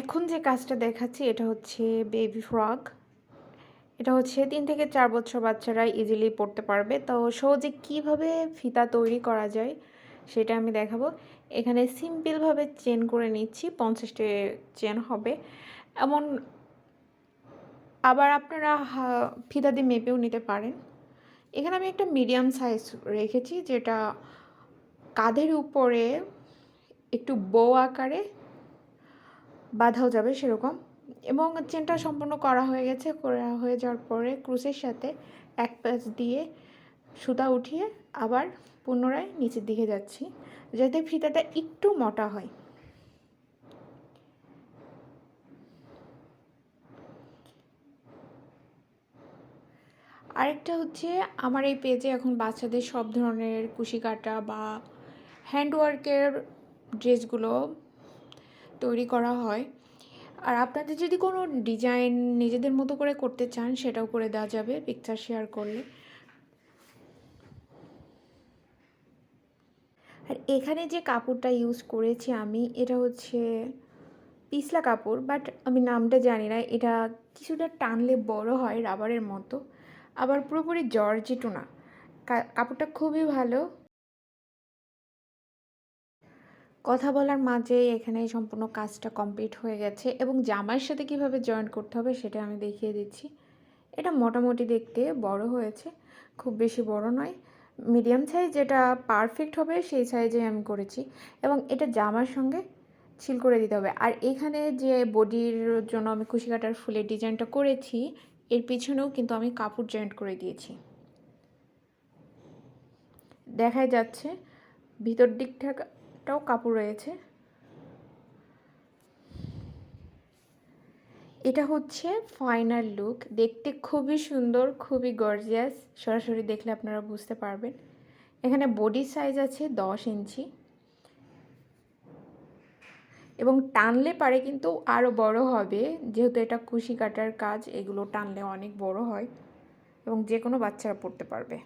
এখন যে কাজটা দেখাচ্ছি, এটা হচ্ছে বেবি ফ্রক এটা হচ্ছে তিন থেকে চার বছর বাচ্চারা ইজিলি পড়তে পারবে। তো সহজে কীভাবে ফিতা তৈরি করা যায়, সেটা আমি দেখাবো। এখানে সিম্পলভাবে চেন করে নিচ্ছি পঞ্চাশটি চেন হবে। এমন আবার আপনারা ফিতা দিয়ে মেপেও নিতে পারেন। এখানে আমি একটা মিডিয়াম সাইজ রেখেছি, যেটা কাঁধের উপরে একটু বো আকারে বাঁধাও যাবে সেরকম। এবং চেনটা সম্পূর্ণ করা হয়ে গেছে। করা হয়ে যাওয়ার পরে ক্রুসের সাথে এক প্যাচ দিয়ে সুতা উঠিয়ে আবার পুনরায় নিচের দিকে যাচ্ছি, যাতে ফিতাটা একটু মোটা হয়। আরেকটা হচ্ছে আমার এই পেজে এখন বাচ্চাদের সব ধরনের কুশি কাটা বা হ্যান্ডওয়ার্কের ড্রেসগুলো তৈরি করা হয়। আর আপনাদের যদি কোনো ডিজাইন নিজেদের মতো করে করতে চান, সেটাও করে দেওয়া যাবে পিকচার শেয়ার করলে। আর এখানে যে কাপড়টা ইউজ করেছি আমি, এটা হচ্ছে পিছলা কাপড় বাট আমি নামটা জানি না। এটা কিছুটা টানলে বড় হয় রাবারের মতো। আবার পুরোপুরি জর্জেটও না। কাপড়টা খুবই ভালো। কথা বলার মাঝে এখানে সম্পূর্ণ কাজটা কমপ্লিট হয়ে গেছে এবং জামার সাথে কীভাবে জয়েন করতে হবে সেটা আমি দেখিয়ে দিচ্ছি। এটা মোটামুটি দেখতে বড় হয়েছে, খুব বেশি বড় নয়। মিডিয়াম সাইজ যেটা পারফেক্ট হবে সেই সাইজে আমি করেছি এবং এটা জামার সঙ্গে ছিল করে দিতে হবে। আর এখানে যে বডির জন্য আমি কুশি কাটার ফুলের ডিজাইনটা করেছি, এর পিছনেও কিন্তু আমি কাপড় জয়েন্ট করে দিয়েছি। দেখাই যাচ্ছে, ভিতর দিকটাও কাপড় রয়েছে। এটা হচ্ছে ফাইনাল লুক দেখতে খুবই সুন্দর, খুবই গর্জিয়াস সরাসরি দেখলে আপনারা বুঝতে পারবেন। এখানে বডি সাইজ আছে দশ ইঞ্চি। এবং টানলে পারে কিন্তু আরও বড় হবে। যেহেতু এটা কুশি কাটার কাজ, এগুলো টানলে অনেক বড় হয়। এবং যে কোনো বাচ্চারা পড়তে পারবে।